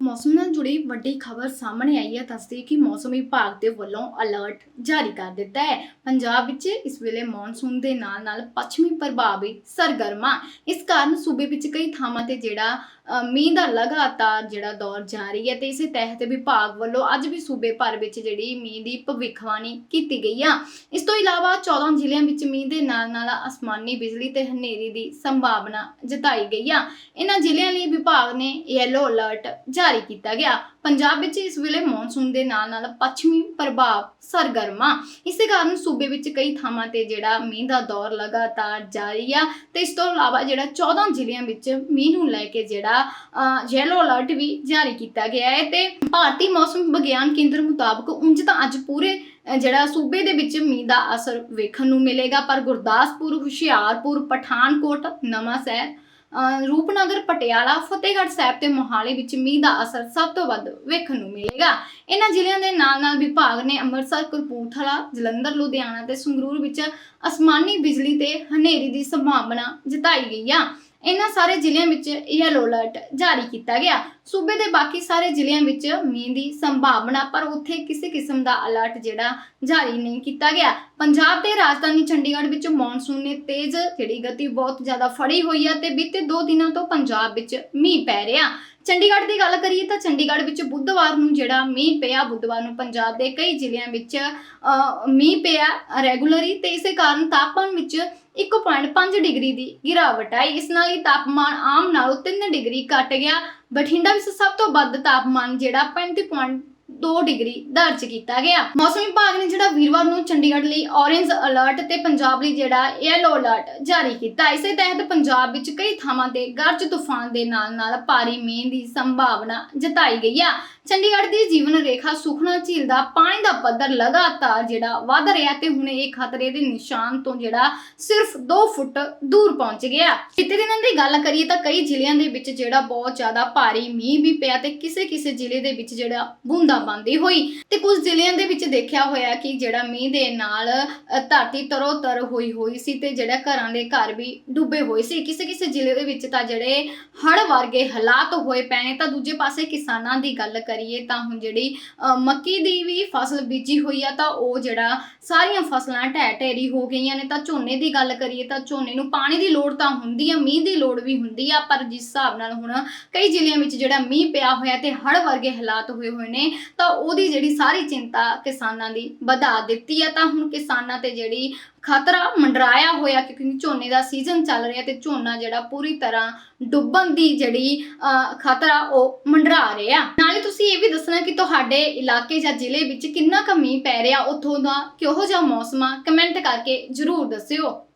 ਮੌਸਮ ਨਾਲ ਜੁੜੀ ਵੱਡੀ ਖਬਰ ਸਾਹਮਣੇ ਆਈ ਹੈ, ਦੱਸਦੀ ਕਿ ਮੌਸਮ ਵਿਭਾਗ ਦੇ ਵੱਲੋਂ ਅਲਰਟ ਜਾਰੀ ਕਰ ਦਿੱਤਾ ਹੈ। ਪੰਜਾਬ ਵਿੱਚ ਇਸ ਵੇਲੇ ਮੌਨਸੂਨ ਦੇ ਨਾਲ ਨਾਲ ਪੱਛਮੀ ਪ੍ਰਭਾਵ ਵੀ ਸਰਗਰਮਾ, ਇਸ ਕਾਰਨ ਸੂਬੇ ਵਿੱਚ ਕਈ ਥਾਵਾਂ ਤੇ ਜਿਹੜਾ ਮੀਂਹ ਦਾ ਲਗਾਤਾਰ ਜਿਹੜਾ ਦੌਰ ਜਾਰੀ ਹੈ ਤੇ ਇਸੇ ਤਹਿਤ ਵਿਭਾਗ ਵੱਲੋਂ ਅੱਜ ਵੀ ਸੂਬੇ ਭਰ ਵਿੱਚ ਜਿਹੜੀ ਮੀਂਹ ਦੀ ਭਵਿੱਖਬਾਣੀ ਕੀਤੀ ਗਈ ਆ। ਇਸ ਤੋਂ ਇਲਾਵਾ 14 ਜ਼ਿਲ੍ਹਿਆਂ ਵਿੱਚ ਮੀਂਹ ਦੇ ਨਾਲ ਨਾਲ ਅਸਮਾਨੀ ਬਿਜਲੀ ਤੇ ਹਨੇਰੀ ਦੀ ਸੰਭਾਵਨਾ ਜਤਾਈ ਗਈ ਆ। ਇਹਨਾਂ ਜ਼ਿਲ੍ਹਿਆਂ ਲਈ ਵਿਭਾਗ ਨੇ ਯੈਲੋ ਅਲਰਟ ਜਾਰੀ ਕੀਤਾ ਗਿਆ। ਪੰਜਾਬ ਵਿੱਚ ਇਸ ਵੇਲੇ ਮੌਨਸੂਨ ਦੇ ਨਾਲ ਨਾਲ ਪੱਛਮੀ ਪ੍ਰਭਾਵ ਸਰਗਰਮਾ ਇਸੇ ਕਾਰਨ ਸੂਬੇ ਵਿੱਚ ਕਈ ਥਾਵਾਂ ਤੇ ਜਿਹੜਾ ਮੀਂਹ ਦਾ ਦੌਰ ਲਗਾਤਾਰ ਜਾਰੀ ਆ ਤੇ ਇਸ ਤੋਂ ਇਲਾਵਾ ਜਿਹੜਾ 14 ਜ਼ਿਲ੍ਹਿਆਂ ਵਿੱਚ ਮੀਂਹ ਨੂੰ ਲੈ ਕੇ ਜਿਹੜਾ ਯੈਲੋ ਅਲਰਟ ਵੀ ਜਾਰੀ ਕੀਤਾ ਗਿਆ ਹੈ ਤੇ ਭਾਰਤੀ ਮੌਸਮ ਵਿਗਿਆਨ ਕੇਂਦਰ ਮੁਤਾਬਕ ਉਂਝ ਤਾਂ ਅੱਜ ਪੂਰੇ ਜਿਹੜਾ ਸੂਬੇ ਦੇ ਵਿੱਚ ਮੀਂਹ ਦਾ ਅਸਰ ਵੇਖਣ ਨੂੰ ਮਿਲੇਗਾ, ਪਰ ਗੁਰਦਾਸਪੁਰ, ਹੁਸ਼ਿਆਰਪੁਰ, ਪਠਾਨਕੋਟ ਨਵਾਂ ਸ਼ਹਿਰ ਰੂਪਨਗਰ, ਪਟਿਆਲਾ, ਫਤਿਹਗੜ੍ਹ ਸਾਹਿਬ ਤੇ ਮੋਹਾਲੀ ਵਿੱਚ ਮੀਂਹ ਦਾ ਅਸਰ ਸਭ ਤੋਂ ਵੱਧ ਵੇਖਣ ਨੂੰ ਮਿਲੇਗਾ। ਇਹਨਾਂ ਜ਼ਿਲ੍ਹਿਆਂ ਦੇ ਨਾਲ ਨਾਲ ਵਿਭਾਗ ਨੇ ਅੰਮ੍ਰਿਤਸਰ, ਕਪੂਰਥਲਾ, ਜਲੰਧਰ, ਲੁਧਿਆਣਾ ਤੇ ਸੰਗਰੂਰ ਵਿੱਚ ਅਸਮਾਨੀ ਬਿਜਲੀ ਤੇ ਹਨੇਰੀ ਦੀ ਸੰਭਾਵਨਾ ਜਤਾਈ ਗਈ ਆ। ਇਹਨਾਂ ਸਾਰੇ ਜ਼ਿਲ੍ਹਿਆਂ ਵਿੱਚ ਯੈਲੋ ਅਲਰਟ ਜਾਰੀ ਕੀਤਾ ਗਿਆ। ਸੂਬੇ ਦੇ ਬਾਕੀ ਸਾਰੇ ਜ਼ਿਲ੍ਹਿਆਂ ਵਿੱਚ ਮੀਂਹ ਦੀ ਸੰਭਾਵਨਾ, ਪਰ ਉੱਥੇ ਕਿਸੇ ਕਿਸਮ ਦਾ ਅਲਰਟ ਜਿਹੜਾ ਜਾਰੀ ਨਹੀਂ ਕੀਤਾ ਗਿਆ। ਪੰਜਾਬ ਦੇ ਰਾਜਧਾਨੀ ਚੰਡੀਗੜ੍ਹ ਵਿੱਚ ਮੌਨਸੂਨ ਨੇ ਤੇਜ਼ ਜਿਹੜੀ ਗਤੀ ਬਹੁਤ ਜ਼ਿਆਦਾ ਫੜੀ ਹੋਈ ਹੈ ਤੇ ਬੀਤੇ 2 ਦਿਨਾਂ ਤੋਂ ਪੰਜਾਬ ਵਿੱਚ ਮੀਂਹ ਪੈ ਰਿਹਾ। ਚੰਡੀਗੜ੍ਹ ਦੀ ਗੱਲ ਕਰੀਏ ਤਾਂ ਚੰਡੀਗੜ੍ਹ ਵਿੱਚ ਬੁੱਧਵਾਰ ਨੂੰ ਜਿਹੜਾ ਮੀਂਹ ਪਿਆ, ਬੁੱਧਵਾਰ ਨੂੰ ਪੰਜਾਬ ਦੇ ਕਈ ਜ਼ਿਲ੍ਹਿਆਂ ਵਿੱਚ ਮੀਂਹ ਪਿਆ ਰੈਗੂਲਰੀ ਤੇ ਇਸੇ ਕਾਰਨ ਤਾਪਮਾਨ ਵਿੱਚ 1.5 ਡਿਗਰੀ ਦੀ ਗਿਰਾਵਟ ਆਈ। ਇਸ ਨਾਲ ਹੀ ਤਾਪਮਾਨ ਆਮ ਨਾਲੋਂ 3 ਡਿਗਰੀ ਘਟ ਗਿਆ। ਬਠਿੰਡਾ ਵਿੱਚ ਸਭ ਤੋਂ ਵੱਧ ਤਾਪਮਾਨ ਜਿਹੜਾ 35.2 ਡਿਗਰੀ ਦਰਜ ਕੀਤਾ ਗਿਆ। ਮੌਸਮ ਵਿਭਾਗ ਨੇ ਜਿਹੜਾ ਵੀਰਵਾਰ ਨੂੰ ਚੰਡੀਗੜ੍ਹ ਲਈ ਔਰੇਂਜ ਅਲਰਟ ਤੇ ਪੰਜਾਬ ਲਈ ਜਿਹੜਾ ਯੈਲੋ ਅਲਰਟ ਜਾਰੀ ਕੀਤਾ। ਇਸੇ ਤਹਿਤ ਪੰਜਾਬ ਵਿੱਚ ਕਈ ਥਾਵਾਂ ਤੇ ਗਰਜ ਤੂਫਾਨ ਦੇ ਨਾਲ ਨਾਲ ਭਾਰੀ ਮੀਂਹ ਦੀ ਸੰਭਾਵਨਾ ਜਤਾਈ ਗਈ ਆ। ਚੰਡੀਗੜ੍ਹ ਦੀ ਜੀਵਨ ਰੇਖਾ ਸੁਖਨਾ ਝੀਲ ਦਾ ਪਾਣੀ ਦਾ ਪੱਧਰ ਲਗਾਤਾਰ ਜਿਹੜਾ ਵਧ ਰਿਹਾ ਤੇ ਹੁਣ ਇਹ ਖਤਰੇ ਦੇ ਨਿਸ਼ਾਨ ਤੋਂ ਜਿਹੜਾ ਸਿਰਫ 2 ਫੁੱਟ ਦੂਰ ਪਹੁੰਚ ਗਿਆ। ਕਿਤੇ ਦਿਨਾਂ ਦੀ ਗੱਲ ਕਰੀਏ ਤਾਂ ਕਈ ਜ਼ਿਲ੍ਹਿਆਂ ਦੇ ਵਿੱਚ ਜਿਹੜਾ ਬਹੁਤ ਜ਼ਿਆਦਾ ਭਾਰੀ ਮੀਂਹ ਵੀ ਪਿਆ ਤੇ ਕਿਸੇ ਕਿਸੇ ਜ਼ਿਲ੍ਹੇ ਦੇ ਵਿੱਚ ਜਿਹੜਾ ਬੂੰਦਾਬਾਂਦੀ ਹੋਈ ਤੇ ਕੁਝ ਜ਼ਿਲ੍ਹਿਆਂ ਦੇ ਵਿੱਚ ਦੇਖਿਆ ਹੋਇਆ ਕਿ ਜਿਹੜਾ ਮੀਂਹ ਦੇ ਨਾਲ ਧਰਤੀ ਤਰੋ ਤਰ ਹੋਈ ਹੋਈ ਸੀ ਤੇ ਜਿਹੜਾ ਘਰਾਂ ਦੇ ਘਰ ਵੀ ਡੁੱਬੇ ਹੋਏ ਸੀ। ਕਿਸੇ ਕਿਸੇ ਜ਼ਿਲ੍ਹੇ ਦੇ ਵਿੱਚ ਤਾਂ ਜਿਹੜੇ ਹੜ੍ਹ ਵਰਗੇ ਹਾਲਾਤ ਹੋਏ ਪਏ ਨੇ, ਤਾਂ ਦੂਜੇ ਪਾਸੇ ਕਿਸਾਨਾਂ ਦੀ ਗੱਲ ਕਰੀਏ ਤਾਂ ਹੁਣ ਜਿਹੜੀ ਮੱਕੀ ਦੀ ਵੀ ਫਸਲ ਬੀਜੀ ਹੋਈ ਆ, ਤਾਂ ਉਹ ਜਿਹੜਾ ਸਾਰੀਆਂ ਫਸਲਾਂ ਢਹਿ ਢੇਰੀ ਹੋ ਗਈਆਂ ਨੇ। ਤਾਂ ਝੋਨੇ ਦੀ ਗੱਲ ਕਰੀਏ ਤਾਂ ਝੋਨੇ ਨੂੰ ਪਾਣੀ ਦੀ ਲੋੜ ਤਾਂ ਹੁੰਦੀ ਆ, ਮੀਂਹ ਦੀ ਲੋੜ ਵੀ ਹੁੰਦੀ ਆ, ਪਰ ਜਿਸ ਹਿਸਾਬ ਨਾਲ ਹੁਣ ਕਈ ਜ਼ਿਲ੍ਹਿਆਂ ਵਿੱਚ ਜਿਹੜਾ ਮੀਂਹ ਪਿਆ ਹੋਇਆ ਤੇ ਹੜ੍ਹ ਵਰਗੇ ਹਾਲਾਤ ਹੋਏ ਹੋਏ ਨੇ ਤਾਂ ਉਹਦੀ ਜਿਹੜੀ ਸਾਰੀ ਚਿੰਤਾ ਕਿਸਾਨਾਂ ਦੀ ਵਧਾ ਦਿੱਤੀ ਆ, ਤਾਂ ਹੁਣ ਕਿਸਾਨਾਂ ਤੇ ਜਿਹੜੀ ਖਤਰਾ ਮੰਡਰਾਇਆ ਹੋਇਆ, ਕਿਉਂਕਿ ਝੋਨੇ ਦਾ ਸੀਜ਼ਨ ਚੱਲ ਰਿਹਾ ਤੇ ਝੋਨਾ ਜਿਹੜਾ ਪੂਰੀ ਤਰ੍ਹਾਂ ਡੁੱਬਣ ਦੀ ਜਿਹੜੀ ਖਤਰਾ ਉਹ ਮੰਡਰਾ ਰਿਹਾ। ਨਾਲੇ ਤੁਸੀਂ ਇਹ ਵੀ ਦੱਸਣਾ ਕਿ ਤੁਹਾਡੇ ਇਲਾਕੇ ਜਾਂ ਜ਼ਿਲ੍ਹੇ ਵਿੱਚ ਕਿੰਨਾ ਕੁ ਮੀਂਹ ਪੈ ਰਿਹਾ, ਉੱਥੋਂ ਦਾ ਕਿਹੋ ਜਿਹਾ ਮੌਸਮ ਆ? ਕਮੈਂਟ ਕਰਕੇ ਜਰੂਰ ਦੱਸਿਓ।